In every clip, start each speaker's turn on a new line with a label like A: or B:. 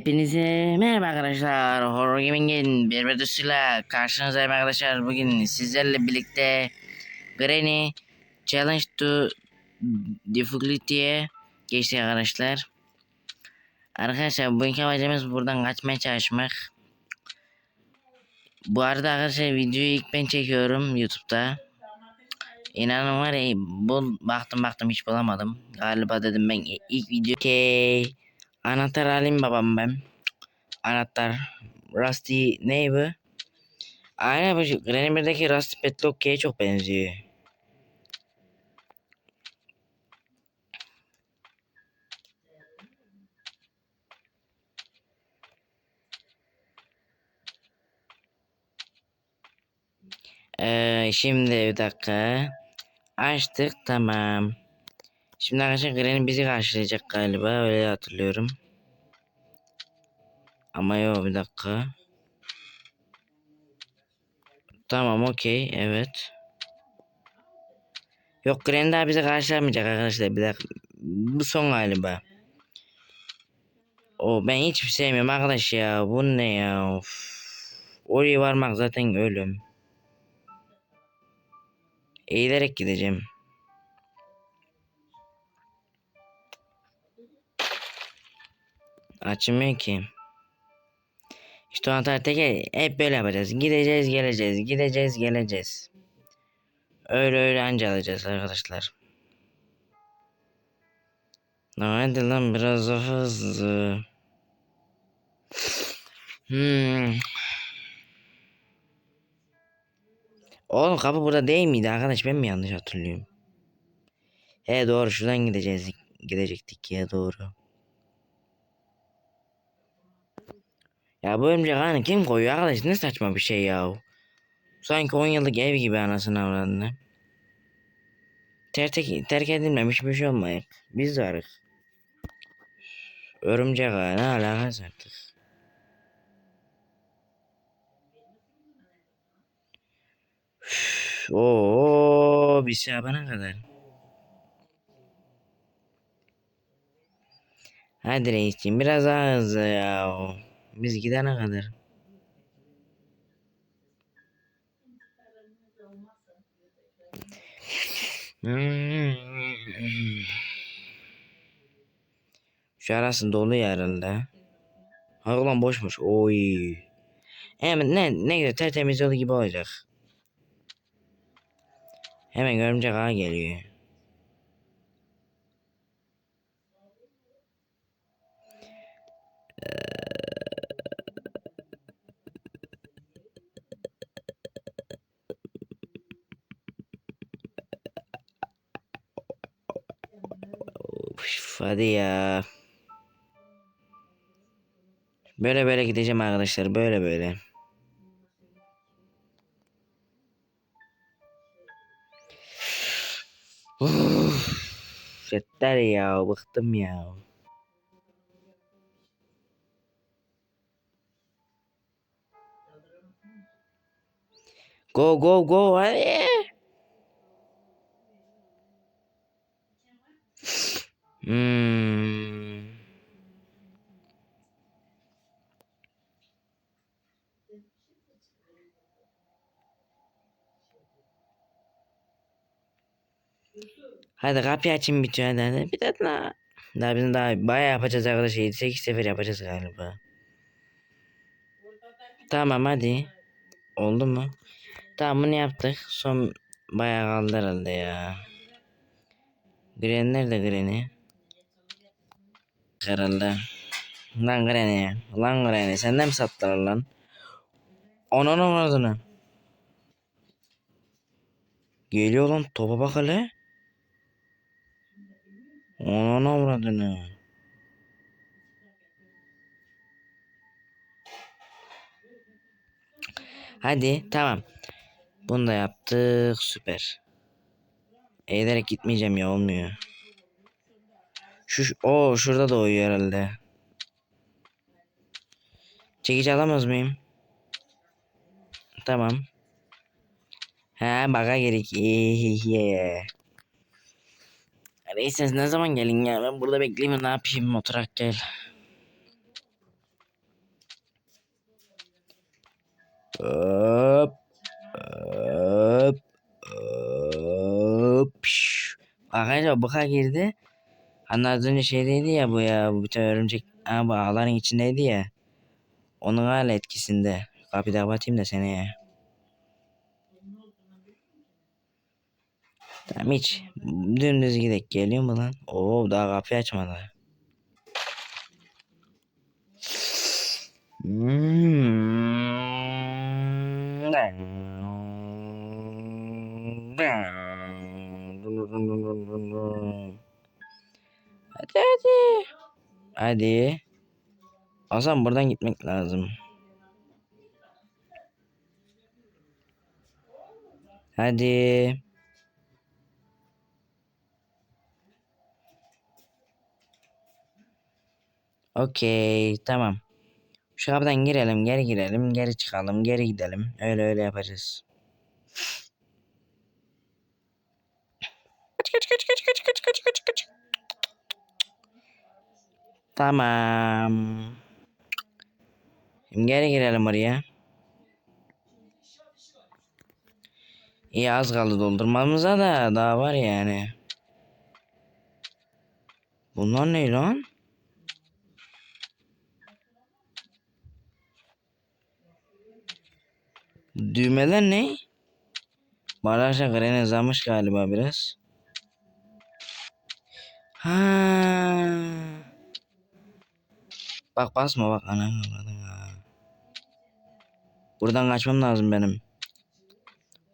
A: Hepinize merhaba arkadaşlar. Horror Gaming'in bir videosuyla karşınızdayım arkadaşlar. Bugün sizlerle birlikte Granny Challenge to Difficulty'ye geçtik arkadaşlar. Arkadaşlar bugünkü amacımız buradan kaçmaya çalışmak. Bu arada arkadaşlar videoyu ilk ben çekiyorum YouTube'da. İnanın var ya bul, baktım baktım hiç bulamadım. Galiba dedim ben ilk video. Okey. Anahtar alayım babam ben. Anahtar. Rusty ne bu? Aynen bu Granny 1'deki Rusty Petlock'e çok benziyor. Ee, şimdi bir dakika. Açtık tamam. Şimdi arkadaşlar Granny bizi karşılayacak galiba öyle hatırlıyorum. Ama yok bir dakika. Tamam okey evet. Yok Granny daha bizi karşılamayacak arkadaşlar bir dakika. Bu son galiba. O ben hiç sevmiyorum arkadaş ya. Bu ne ya? Of. Oraya varmak zaten ölüm. Eğilerek gideceğim. Açmıyor ki. İşte o hep böyle yapacağız. Gideceğiz geleceğiz. Gideceğiz geleceğiz. Öyle öyle anca alacağız arkadaşlar. Hadi lan biraz hızlı. Hmm. Oğlum kapı burada değil miydi arkadaş ben mi yanlış hatırlıyorum? He doğru şuradan gideceğiz. Gidecektik ya doğru. Ya bu örümcek ağını kim koyuyor arkadaş ne saçma bir şey ya. Sanki 10 yıllık ev gibi anasını avradını. Terk, terk edilmemiş bir şey olmayıp. Biz varız. Örümcek ağı ne alakası artık. Oo, bir şey yapana kadar. Hadi reisciğim biraz daha hızlı ya. Biz gidene kadar. Şu arası dolu herhalde. Ha ulan boşmuş. Oy. Hemen ne ne güzel tertemiz yolu gibi olacak. Hemen örümcek ağa geliyor. Üf, ya. Böyle böyle gideceğim arkadaşlar. Böyle böyle. Uf, yeter ya. Bıktım ya. Go go go hadi. Hmm. Hadi kapıyı açın bitiyor hadi hadi. Bir dakika. daha. Daha bizim daha bayağı yapacağız arkadaşlar. 7-8 sefer yapacağız galiba. Tamam hadi. Oldu mu? Tamam bunu yaptık. Son bayağı kaldı herhalde ya. Gren nerede Gren'i? Herhalde. Lan Gren'i. Lan Gren'i. Senden mi sattılar lan? Ananı avradını. Geliyor lan topa bak hele. Ananı avradını. Hadi tamam. Bunu da yaptık. Süper. Eğilerek gitmeyeceğim ya olmuyor. Şu o şurada da uyuyor herhalde. Çekici alamaz mıyım? Tamam. He baka gerek. Reis ne zaman gelin ya? Ben burada bekleyeyim ne yapayım? Oturak gel. Hop. Hop. Hop. Arkadaşlar baka girdi. Hani az önce şeydeydi ya bu ya. Bu tane örümcek. Ha, bu ağların içindeydi ya. Onun hala etkisinde. Kapıyı da kapatayım da seneye. Tamam hiç. Dümdüz gidek geliyor mu lan? Oo daha kapıyı açmadı. Hadi Hadi. Hasan buradan gitmek lazım. Hadi. Okey, tamam. Şu kapıdan girelim, geri girelim, geri çıkalım, geri gidelim. Öyle öyle yapacağız. Kaç kaç kaç kaç kaç kaç kaç kaç kaç. Tamam. Şimdi geri girelim oraya. İyi az kaldı doldurmamıza da daha var yani. Bunlar ne lan? Düğmeler ne? Baraj'a Gren uzamış galiba biraz. Ha. Bak basma bak anam. Buradan kaçmam lazım benim.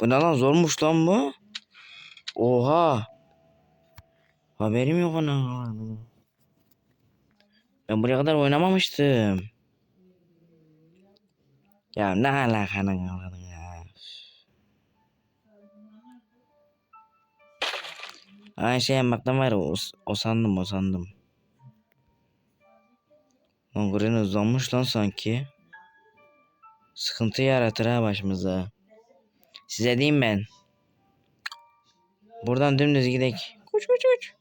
A: Bu ne lan zormuş lan bu. Oha. Haberim yok avradın. Ben buraya kadar oynamamıştım. Ya ne alakanın avradın ya. Ay şey yapmaktan var o, o sandım o sandım. Lan Gren lan sanki. Sıkıntı yaratır ha başımıza. Size diyeyim ben. Buradan dümdüz gidek. Koş koş koş.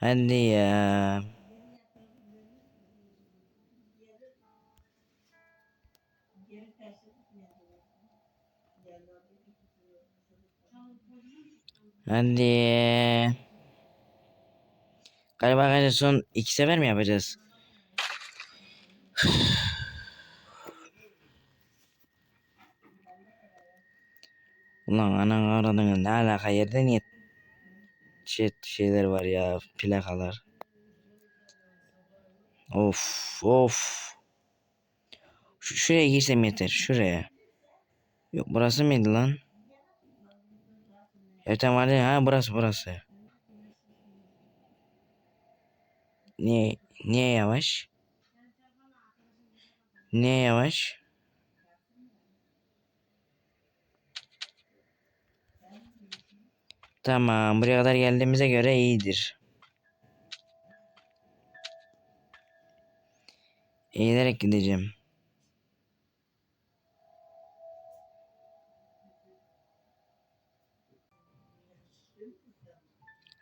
A: Hadi ya. Hadi. Galiba arkadaşlar son iki sefer mi yapacağız? Ulan anan aradığın ne alaka yerde niye şey, şeyler var ya plakalar. Of of. Şu, şuraya girsem yeter şuraya. Yok burası mıydı lan? Evet vardı ha burası burası. Niye niye yavaş? Niye yavaş? Tamam buraya kadar geldiğimize göre iyidir. Eğilerek gideceğim.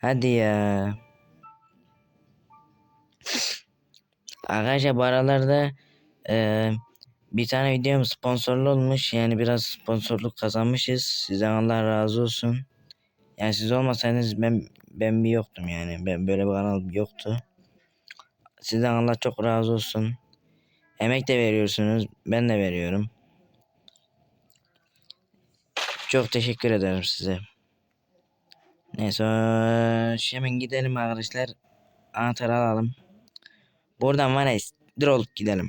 A: Hadi ya. Arkadaşlar bu aralarda eee, bir tane videom sponsorlu olmuş. Yani biraz sponsorluk kazanmışız. Sizden Allah razı olsun. Yani siz olmasaydınız ben ben bir yoktum yani. Ben böyle bir kanal yoktu. Sizden Allah çok razı olsun. Emek de veriyorsunuz. Ben de veriyorum. Çok teşekkür ederim size. Neyse eee, hemen gidelim arkadaşlar. Anahtarı alalım. Buradan var ya siktir olup gidelim.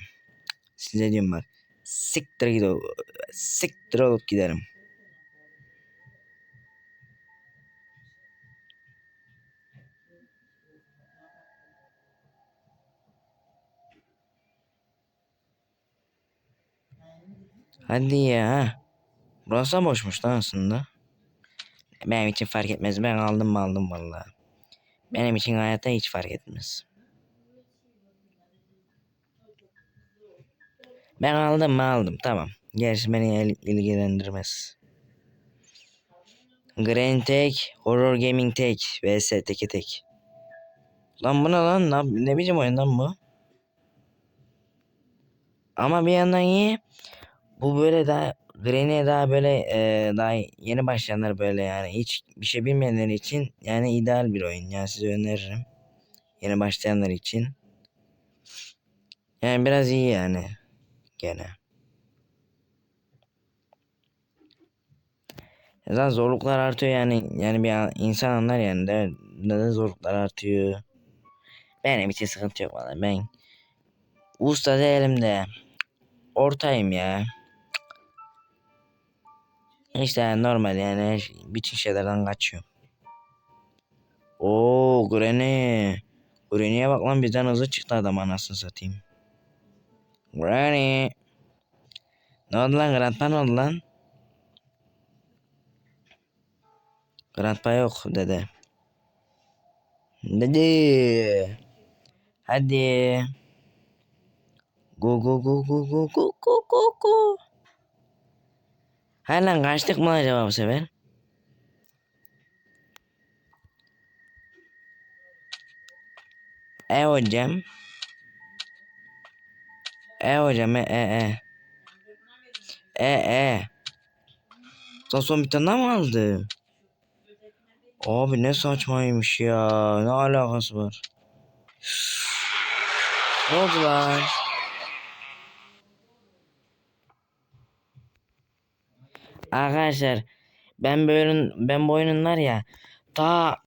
A: Size diyorum bak. Siktir gidelim. Siktir olup gidelim. Hadi ya. Burası boşmuş lan aslında. Benim için fark etmez. Ben aldım mı aldım vallahi. Benim için hayatta hiç fark etmez. Ben aldım mı aldım tamam. Gerisi beni il- ilgilendirmez. Green Tech, Horror Gaming Tech vs teke tek. Lan bu ne lan? Ne, ne biçim oyun lan bu? Ama bir yandan iyi. Bu böyle daha Granny daha böyle e, daha yeni başlayanlar böyle yani hiç bir şey bilmeyenler için yani ideal bir oyun. Yani size öneririm. Yeni başlayanlar için. Yani biraz iyi yani. Gene. Zaten zorluklar artıyor yani yani bir an- insan anlar yani de neden zorluklar artıyor. Benim için sıkıntı yok valla ben usta değilim de ortayım ya. İşte normal yani şey- bütün şeylerden kaçıyor. Oo Granny. Granny'e bak lan bizden hızlı çıktı adam anasını satayım. Granny. Ne oldu lan Grandpa ne oldu lan? Grandpa yok dede. Dede. Hadi. Go go go go go go go go go. Hayır kaçtık mı acaba bu sefer? E hocam. E hocam e e e. E e. Son son bir tane daha aldı? Abi ne saçmaymış ya. Ne alakası var? Ne oldu lan? Arkadaşlar ben bu oyun ben bu oyunlar ya ta